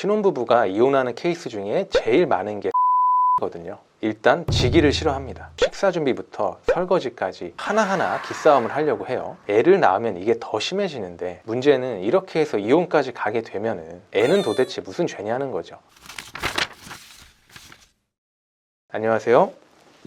신혼부부가 이혼하는 케이스 중에 제일 많은 게 거든요. 일단 지기를 싫어합니다. 식사 준비부터 설거지까지 하나하나 기싸움을 하려고 해요. 애를 낳으면 이게 더 심해지는데 문제는 이렇게 해서 이혼까지 가게 되면은 애는 도대체 무슨 죄냐는 거죠. 안녕하세요.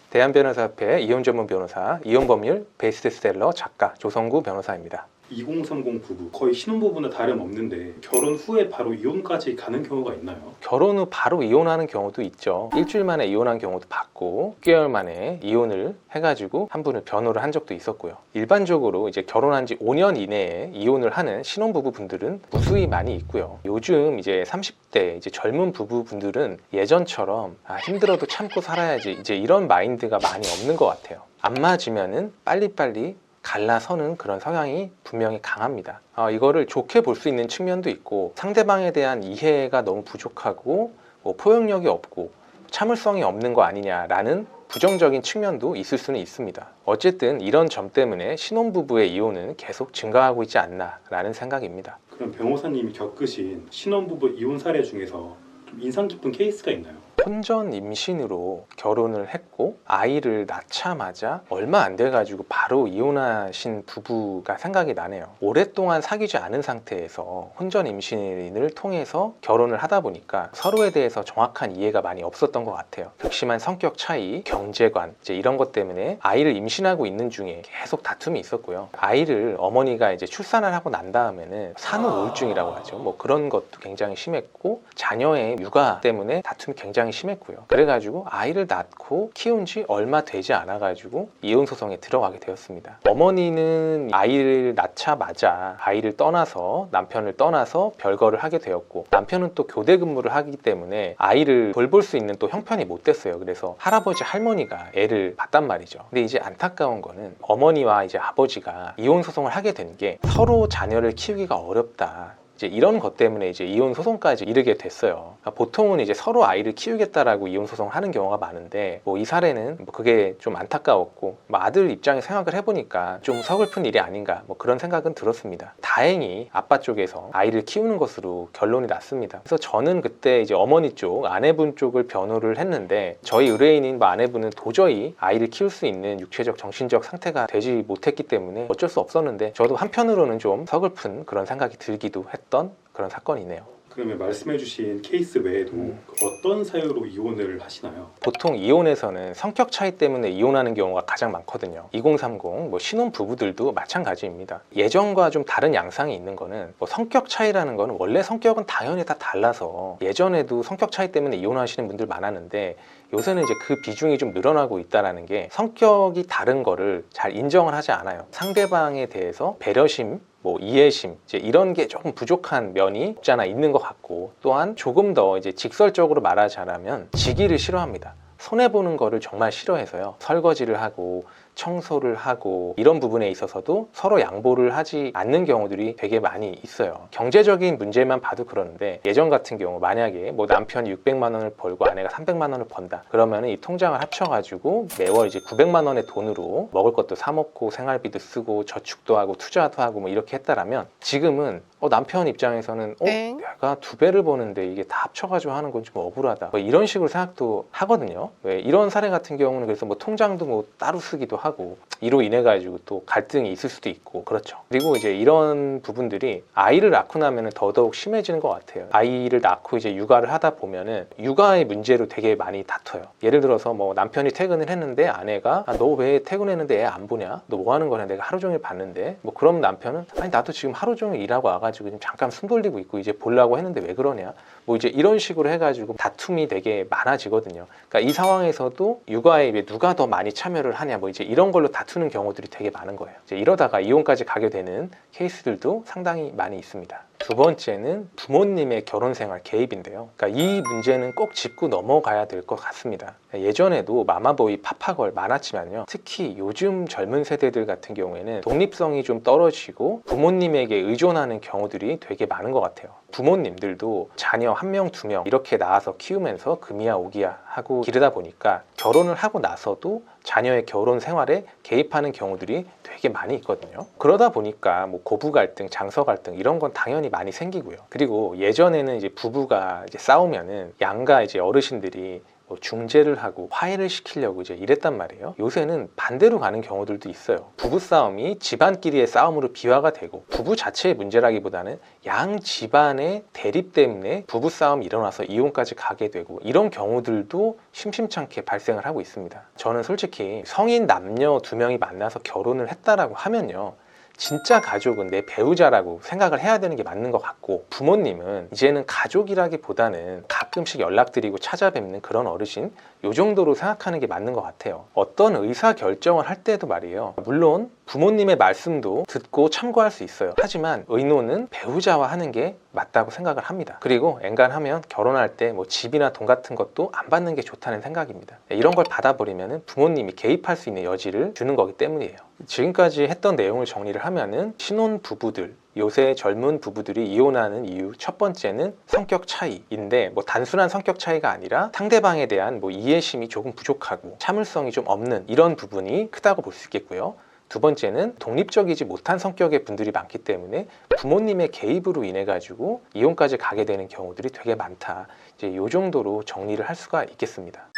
대한변호사협회 이혼 전문 변호사 이혼법률 베스트셀러 작가 조성구 변호사입니다. 2030 부부 거의 신혼부부나 다름없는데 결혼 후에 바로 이혼까지 가는 경우가 있나요? 결혼 후 바로 이혼하는 경우도 있죠. 일주일 만에 이혼한 경우도 봤고, 6개월 만에 이혼을 해가지고 한 분을 변호를 한 적도 있었고요. 일반적으로 이제 결혼한 지 5년 이내에 이혼을 하는 신혼부부 분들은 무수히 많이 있고요. 요즘 이제 30대 이제 젊은 부부 분들은 예전처럼 아, 힘들어도 참고 살아야지 이제 이런 마인드가 많이 없는 것 같아요. 안 맞으면은 빨리빨리 갈라서는 그런 성향이 분명히 강합니다. 어, 이거를 좋게 볼 수 있는 측면도 있고 상대방에 대한 이해가 너무 부족하고 뭐 포용력이 없고 참을성이 없는 거 아니냐라는 부정적인 측면도 있을 수는 있습니다. 어쨌든 이런 점 때문에 신혼부부의 이혼은 계속 증가하고 있지 않나라는 생각입니다. 그럼 변호사님이 겪으신 신혼부부 이혼 사례 중에서 좀 인상 깊은 케이스가 있나요? 혼전 임신으로 결혼을 했고 아이를 낳자마자 얼마 안 돼가지고 바로 이혼하신 부부가 생각이 나네요. 오랫동안 사귀지 않은 상태에서 혼전 임신을 통해서 결혼을 하다 보니까 서로에 대해서 정확한 이해가 많이 없었던 것 같아요. 극심한 성격 차이, 경제관 이제 이런 것 때문에 아이를 임신하고 있는 중에 계속 다툼이 있었고요. 아이를 어머니가 이제 출산을 하고 난 다음에는 산후 우울증이라고 하죠. 뭐 그런 것도 굉장히 심했고 자녀의 육아 때문에 다툼이 굉장히 심했고요. 그래가지고 아이를 낳고 키운 지 얼마 되지 않아가지고 이혼 소송에 들어가게 되었습니다. 어머니는 아이를 낳자마자 아이를 떠나서 남편을 떠나서 별거를 하게 되었고 남편은 또 교대 근무를 하기 때문에 아이를 돌볼 수 있는 또 형편이 못 됐어요. 그래서 할아버지 할머니가 애를 봤단 말이죠. 근데 이제 안타까운 거는 어머니와 이제 아버지가 이혼 소송을 하게 된 게 서로 자녀를 키우기가 어렵다. 이제 이런 것 때문에 이제 이혼 소송까지 이르게 됐어요. 그러니까 보통은 이제 서로 아이를 키우겠다라고 이혼 소송을 하는 경우가 많은데 뭐 이 사례는 뭐 그게 좀 안타까웠고 뭐 아들 입장에 생각을 해보니까 좀 서글픈 일이 아닌가 뭐 그런 생각은 들었습니다. 다행히 아빠 쪽에서 아이를 키우는 것으로 결론이 났습니다. 그래서 저는 그때 이제 어머니 쪽 아내분 쪽을 변호를 했는데 저희 의뢰인인 뭐 아내분은 도저히 아이를 키울 수 있는 육체적 정신적 상태가 되지 못했기 때문에 어쩔 수 없었는데 저도 한편으로는 좀 서글픈 그런 생각이 들기도 했던 그런 사건이네요. 그러면 말씀해주신 케이스 외에도 음. 어떤 사유로 이혼을 하시나요? 보통 이혼에서는 성격 차이 때문에 이혼하는 경우가 가장 많거든요. 2030, 뭐 신혼 부부들도 마찬가지입니다. 예전과 좀 다른 양상이 있는 거는 뭐 성격 차이라는 거는 원래 성격은 당연히 다 달라서 예전에도 성격 차이 때문에 이혼하시는 분들 많았는데 요새는 이제 그 비중이 좀 늘어나고 있다라는 게 성격이 다른 거를 잘 인정을 하지 않아요. 상대방에 대해서 배려심 뭐 이해심 이제 이런 게 조금 부족한 면이 없지 않아 있는 것 같고 또한 조금 더 이제 직설적으로 말하자면 지기를 싫어합니다. 손해 보는 거를 정말 싫어해서요. 설거지를 하고 청소를 하고 이런 부분에 있어서도 서로 양보를 하지 않는 경우들이 되게 많이 있어요. 경제적인 문제만 봐도 그러는데 예전 같은 경우 만약에 뭐 남편이 600만 원을 벌고 아내가 300만 원을 번다. 그러면 이 통장을 합쳐가지고 매월 이제 900만 원의 돈으로 먹을 것도 사 먹고 생활비도 쓰고 저축도 하고 투자도 하고 뭐 이렇게 했다라면 지금은 어, 남편 입장에서는 어, 땡. 내가 두 배를 버는데 이게 다 합쳐가지고 하는 건 좀 억울하다. 뭐 이런 식으로 생각도 하거든요. 왜 이런 사례 같은 경우는 그래서 뭐 통장도 뭐 따로 쓰기도 하고 이로 인해 가지고 또 갈등이 있을 수도 있고 그렇죠. 그리고 이제 이런 부분들이 아이를 낳고 나면은 더더욱 심해지는 것 같아요. 아이를 낳고 이제 육아를 하다 보면은 육아의 문제로 되게 많이 다퉈요. 예를 들어서 뭐 남편이 퇴근을 했는데 아내가 아, 너 왜 퇴근했는데 애 안 보냐? 너 뭐 하는 거냐? 내가 하루 종일 봤는데 뭐 그럼 남편은 아니 나도 지금 하루 종일 일하고 와가 지고 지금 잠깐 숨 돌리고 있고 이제 보려고 했는데 왜 그러냐? 뭐 이제 이런 식으로 해가지고 다툼이 되게 많아지거든요. 그러니까 이 상황에서도 육아에 왜 누가 더 많이 참여를 하냐 뭐 이제 이런 걸로 다투는 경우들이 되게 많은 거예요. 이제 이러다가 이혼까지 가게 되는 케이스들도 상당히 많이 있습니다. 두 번째는 부모님의 결혼 생활 개입인데요. 그러니까 이 문제는 꼭 짚고 넘어가야 될 것 같습니다. 예전에도 마마보이, 파파걸 많았지만요. 특히 요즘 젊은 세대들 같은 경우에는 독립성이 좀 떨어지고 부모님에게 의존하는 경우들이 되게 많은 것 같아요. 부모님들도 자녀 한 명, 두 명 이렇게 낳아서 키우면서 금이야 오기야 하고 기르다 보니까 결혼을 하고 나서도 자녀의 결혼 생활에 개입하는 경우들이 되게 많이 있거든요. 그러다 보니까 뭐 고부 갈등, 장서 갈등 이런 건 당연히 많이 생기고요. 그리고 예전에는 이제 부부가 이제 싸우면은 양가 이제 어르신들이 뭐 중재를 하고 화해를 시키려고 이제 이랬단 말이에요. 요새는 반대로 가는 경우들도 있어요. 부부 싸움이 집안끼리의 싸움으로 비화가 되고 부부 자체의 문제라기보다는 양 집안의 대립 때문에 부부 싸움이 일어나서 이혼까지 가게 되고 이런 경우들도 심심찮게 발생을 하고 있습니다. 저는 솔직히 성인 남녀 두 명이 만나서 결혼을 했다라고 하면요. 진짜 가족은 내 배우자라고 생각을 해야 되는 게 맞는 것 같고 부모님은 이제는 가족이라기보다는 가끔씩 연락드리고 찾아뵙는 그런 어르신 요 정도로 생각하는 게 맞는 것 같아요. 어떤 의사 결정을 할 때도 말이에요. 물론 부모님의 말씀도 듣고 참고할 수 있어요. 하지만 의논은 배우자와 하는 게 맞다고 생각을 합니다. 그리고 엔간하면 결혼할 때 뭐 집이나 돈 같은 것도 안 받는 게 좋다는 생각입니다. 네, 이런 걸 받아버리면 부모님이 개입할 수 있는 여지를 주는 거기 때문이에요. 지금까지 했던 내용을 정리를 하면은 신혼 부부들 요새 젊은 부부들이 이혼하는 이유 첫 번째는 성격 차이인데 뭐 단순한 성격 차이가 아니라 상대방에 대한 뭐 이해 심이 조금 부족하고 참을성이 좀 없는 이런 부분이 크다고 볼 수 있겠고요. 두 번째는 독립적이지 못한 성격의 분들이 많기 때문에 부모님의 개입으로 인해 가지고 이혼까지 가게 되는 경우들이 되게 많다. 이제 이 정도로 정리를 할 수가 있겠습니다.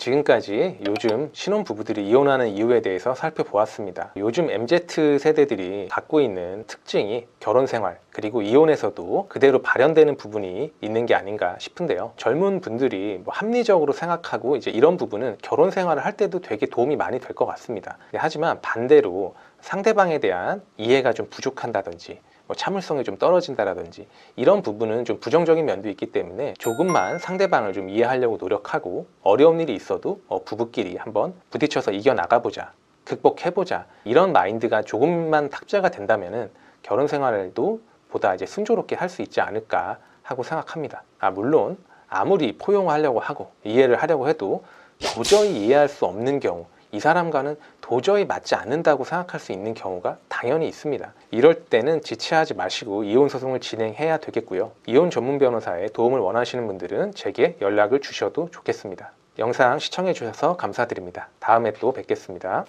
지금까지 요즘 신혼 부부들이 이혼하는 이유에 대해서 살펴보았습니다. 요즘 MZ 세대들이 갖고 있는 특징이 결혼 생활 그리고 이혼에서도 그대로 발현되는 부분이 있는 게 아닌가 싶은데요. 젊은 분들이 뭐 합리적으로 생각하고 이제 이런 부분은 결혼 생활을 할 때도 되게 도움이 많이 될 것 같습니다. 네, 하지만 반대로 상대방에 대한 이해가 좀 부족한다든지 뭐 참을성이 좀 떨어진다라든지 이런 부분은 좀 부정적인 면도 있기 때문에 조금만 상대방을 좀 이해하려고 노력하고 어려운 일이 있어도 어, 부부끼리 한번 부딪혀서 이겨 나가보자 극복해보자 이런 마인드가 조금만 탁자가 된다면은 결혼 생활도 보다 이제 순조롭게 할 수 있지 않을까 하고 생각합니다. 아 물론 아무리 포용하려고 하고 이해를 하려고 해도 도저히 이해할 수 없는 경우 이 사람과는 도저히 맞지 않는다고 생각할 수 있는 경우가 당연히 있습니다. 이럴 때는 지체하지 마시고 이혼 소송을 진행해야 되겠고요. 이혼 전문 변호사의 도움을 원하시는 분들은 제게 연락을 주셔도 좋겠습니다. 영상 시청해 주셔서 감사드립니다. 다음에 또 뵙겠습니다.